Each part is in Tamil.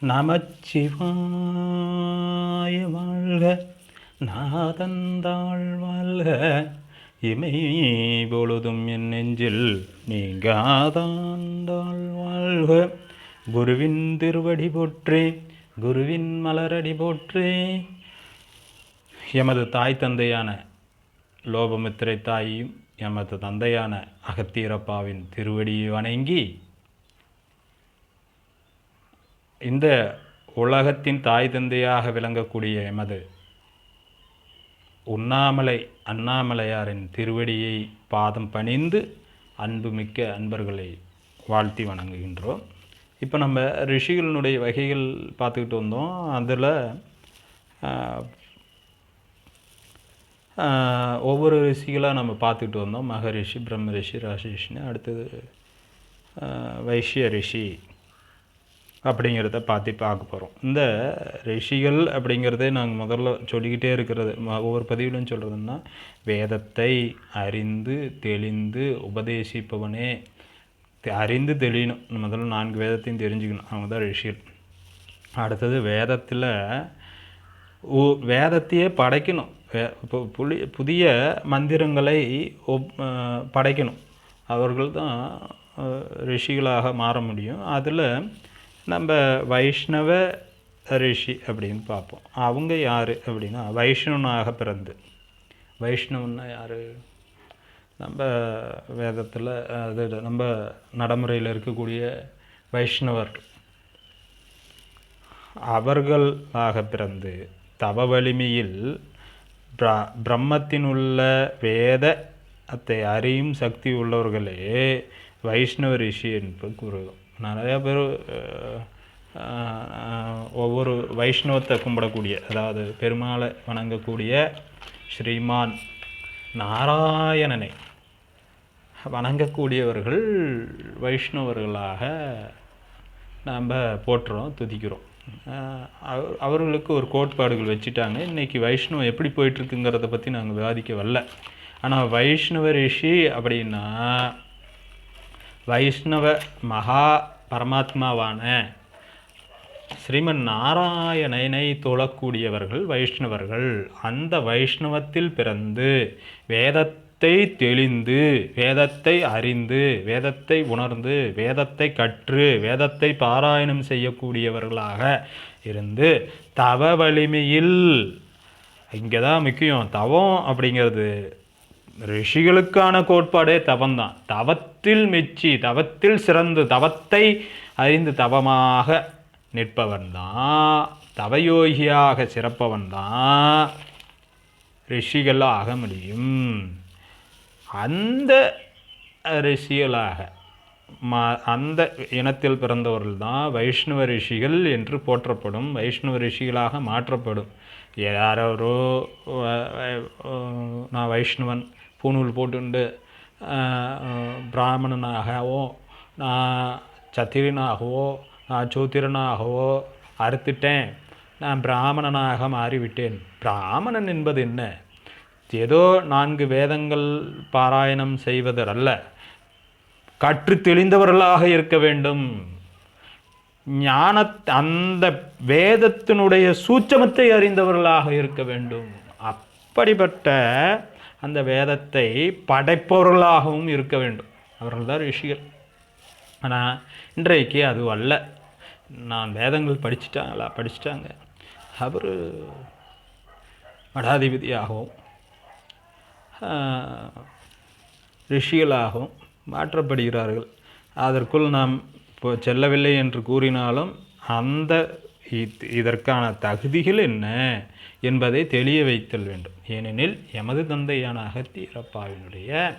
நமச்சிவாய வாழ்க நாதந்தாள் வாழ்க. இமை பொழுதும் என் நெஞ்சில் நீங்காதாண்டாள் வாழ்க. குருவின் திருவடி போற்றே குருவின் மலரடி போற்றே. எமது தாய் தந்தையான லோபமித்திரை தாயும் எமது தந்தையான அகத்தீரப்பாவின் திருவடியை வணங்கி இந்த உலகத்தின் தாய் தந்தையாக விளங்கக்கூடிய எமது உண்ணாமலை அண்ணாமலையாரின் திருவடியை பாதம் பணிந்து அன்புமிக்க அன்பர்களை வாழ்த்தி வணங்குகின்றோம். இப்போ நம்ம ரிஷிகளினுடைய வகைகள் பார்த்துக்கிட்டு வந்தோம். அதில் ஒவ்வொரு ரிஷிகளாக நம்ம பார்த்துக்கிட்டு வந்தோம். மகரிஷி பிரம்ம ரிஷி அடுத்தது வைஷ்ய ரிஷி. அப்படிங்கிறத பார்த்து பார்க்க போகிறோம் இந்த ரிஷிகள் அப்படிங்கிறதே நாங்கள் முதல்ல சொல்லிக்கிட்டே இருக்கிறது. ம- ஒவ்வொரு பதிவிலும் சொல்கிறதுன்னா வேதத்தை அறிந்து தெளிந்து உபதேசிப்பவனே அறிந்து தெளியணும். முதல்ல நான்கு வேதத்தையும் தெரிஞ்சுக்கணும். அவங்க தான் ரிஷிகள். அடுத்தது வேதத்தில் வேதத்தையே படைக்கணும். வே- இப்போ புளி புதிய மந்திரங்களை ஒப் படைக்கணும். அவர்கள் தான் ரிஷிகளாக மாற முடியும். அதில் நம்ம வைஷ்ணவ ரிஷி அப்படின்னு பார்ப்போம். அவங்க யார் அப்படின்னா வைஷ்ணவனாக பிறந்து. வைஷ்ணவன்னா யார்? நம்ம வேதத்தில் அது நம்ம நடைமுறையில் இருக்கக்கூடிய வைஷ்ணவர். அவர்களாக பிறந்து தவ வலிமையில் பிர பிரம்மத்தினுள்ள வேதத்தை அறியும் சக்தி உள்ளவர்களே வைஷ்ணவ ரிஷி என்று கூறுகிறோம். நிறையா பேர் ஒவ்வொரு வைஷ்ணவத்தை கும்பிடக்கூடிய அதாவது பெருமாளை வணங்கக்கூடிய ஸ்ரீமான் நாராயணனை வணங்கக்கூடியவர்கள் வைஷ்ணவர்களாக நாம் போட்டுறோம் துதிக்கிறோம். அவ- அவர்களுக்கு ஒரு கோட்பாடுகள் வச்சுட்டாங்க. இன்றைக்கி வைஷ்ணவம் எப்படி போயிட்டுருக்குங்கிறத பற்றி நாங்கள் விவாதிக்க வரல ஆனால் வைஷ்ணவ ரிஷி அப்படின்னா வைஷ்ணவ மகா பரமாத்மாவான ஸ்ரீமன் நாராயணனை தொழக்கூடியவர்கள் வைஷ்ணவர்கள். அந்த வைஷ்ணவத்தில் பிறந்து வேதத்தை தெளிந்து வேதத்தை அறிந்து வேதத்தை உணர்ந்து வேதத்தை கற்று வேதத்தை பாராயணம் செய்யக்கூடியவர்களாக இருந்து தவ வலிமையில் இங்கே தான் முக்கியம் தவம் அப்படிங்கிறது. ரிஷிகளுக்கான கோட்பாடே தவம்தான். தவத்தில் மெச்சி தவத்தில் சிறந்து தவத்தை அறிந்து தவமாக நிற்பவன்தான். தவயோகியாக சிறப்பவன்தான். ரிஷிகளாக ஆக முடியும் அந்த ரிஷிகளாக ம அந்த இனத்தில் பிறந்தவர்கள் தான் வைஷ்ணவ ரிஷிகள் என்று போற்றப்படும். வைஷ்ணவ ரிஷிகளாக மாற்றப்படும். யாரோ நான் வைஷ்ணவன். பூணூல் போட்டுண்டு பிராமணனாகவோ நான் சத்திரனாகவோ நான் சூத்திரனாகவோ அறுத்துட்டேன். நான் பிராமணனாக மாறிவிட்டேன். பிராமணன் என்பது என்ன? ஏதோ நான்கு வேதங்கள் பாராயணம் செய்வதல்ல கற்று தெளிந்தவர்களாக இருக்க வேண்டும். ஞான அந்த வேதத்தினுடைய சூட்சமத்தை அறிந்தவர்களாக இருக்க வேண்டும். அப்படிப்பட்ட அந்த வேதத்தை படைப்பவர்களாகவும் இருக்க வேண்டும். அவர்கள் தான் ரிஷிகள். ஆனால் இன்றைக்கு அது அல்ல. நான் வேதங்கள் படிச்சிட்டாங்களா? படிச்சிட்டாங்க. அவர் மடாதிபதியாகவும் ரிஷிகளாகவும் மாற்றப்படுகிறார்கள். அதற்குள் நாம் இப்போ செல்லவில்லை என்று கூறினாலும் அந்த இதற்கான தகுதிகள் என்ன என்பதை தெளிய வைத்தல் வேண்டும். ஏனெனில் எமது தந்தையான அகத்தியரப்பாவினுடைய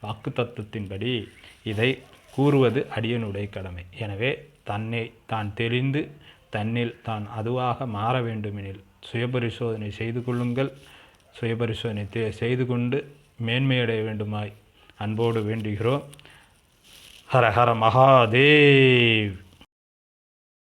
வாக்கு தத்துவத்தின்படி இதை கூறுவது அடியனுடைய கடமை. எனவே தன்னை தான் தெளிந்து தன்னில் தான் அதுவாக மாற வேண்டுமெனில் சுயபரிசோதனை செய்து கொள்ளுங்கள். சுயபரிசோதனை தே- செய்து கொண்டு மேன்மையடைய வேண்டுமாய் அன்போடு வேண்டுகிறோம். ஹர ஹர மகாதேவ்!